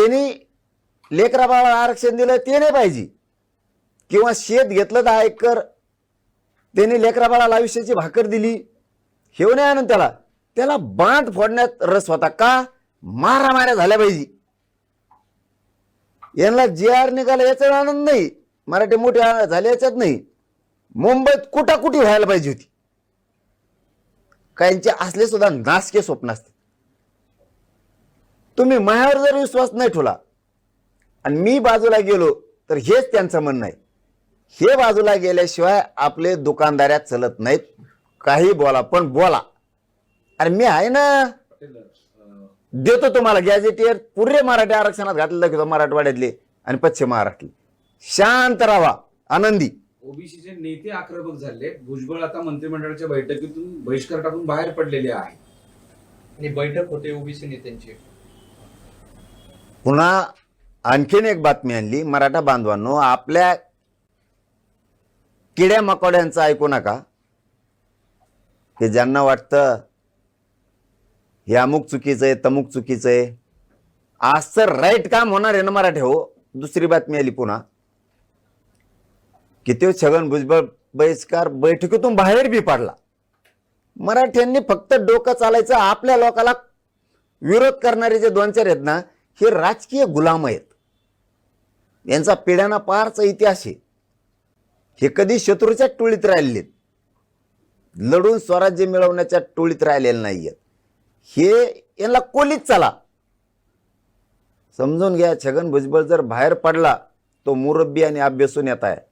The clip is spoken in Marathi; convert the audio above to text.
त्यांनी लेकरा आरक्षण दिलं ते नाही पाहिजे. किंवा शेत घेतलं दहा एकर त्यांनी लेकराबाळाला आयुष्याची भाकर दिली. हे नाही आनंद त्याला. त्याला बांध फोडण्यात रस होता का? मारामाऱ्या झाल्या पाहिजे. यांना जे आर निघाला याचा आनंद नाही. मराठी मोठे झाले याच्यात नाही. मुंबईत कुटाकुटी व्हायला पाहिजे होती. काहींचे असले सुद्धा नासके स्वप्न असते. तुम्ही मायावर जर विश्वास नाही ठेवला आणि मी बाजूला गेलो तर हेच त्यांचं म्हणणं आहे. हे बाजूला गेल्याशिवाय आपले दुकानदाऱ्यात चलत नाहीत. काही बोला पण बोला. अरे मी आहे ना. देतो तुम्हाला गॅजेटियर पुरे मराठी आरक्षणात घातलं दाखवतो मराठवाड्यातले आणि पश्चिम महाराष्ट्रातले शांत राहा. आनंदी. ओबीसीचे नेते आक्रमक झाले. भुजबळ आता मंत्रिमंडळाच्या बैठकीतून बहिष्कार टाकून बाहेर पडलेले आहे. आणि बैठक होते ओबीसी नेत्यांची. पुन्हा आणखीन एक बातमी आणली. मराठा बांधवांनो आपल्या किड्या मकोड्यांचं ऐकू नका. की ज्यांना वाटतं हे अमुक चुकीचं आहे तमुक चुकीचं आहे. आज तर राईट काम होणार आहे ना मराठे हो. दुसरी बातमी आली पुन्हा. किती छगन भुजबळ बहिष्कार बैठकीतून बाहेर बी पडला. मराठ्यांनी फक्त डोकं चालायचं आपल्या लोकाला विरोध करणारे जे दोन चार आहेत ना हे राजकीय गुलाम आहेत. यांचा पिढ्याना पारचा इतिहास आहे. हे कधी शत्रूच्या टोळीत राहिलेत. लढून स्वराज्य मिळवण्याच्या टोळीत राहिलेले नाहीयेत. हे यांना कोलीच चला. समजून घ्या छगन भुजबळ जर बाहेर पडला तो मुरब्बी आणि अभ्यासून येत आहे.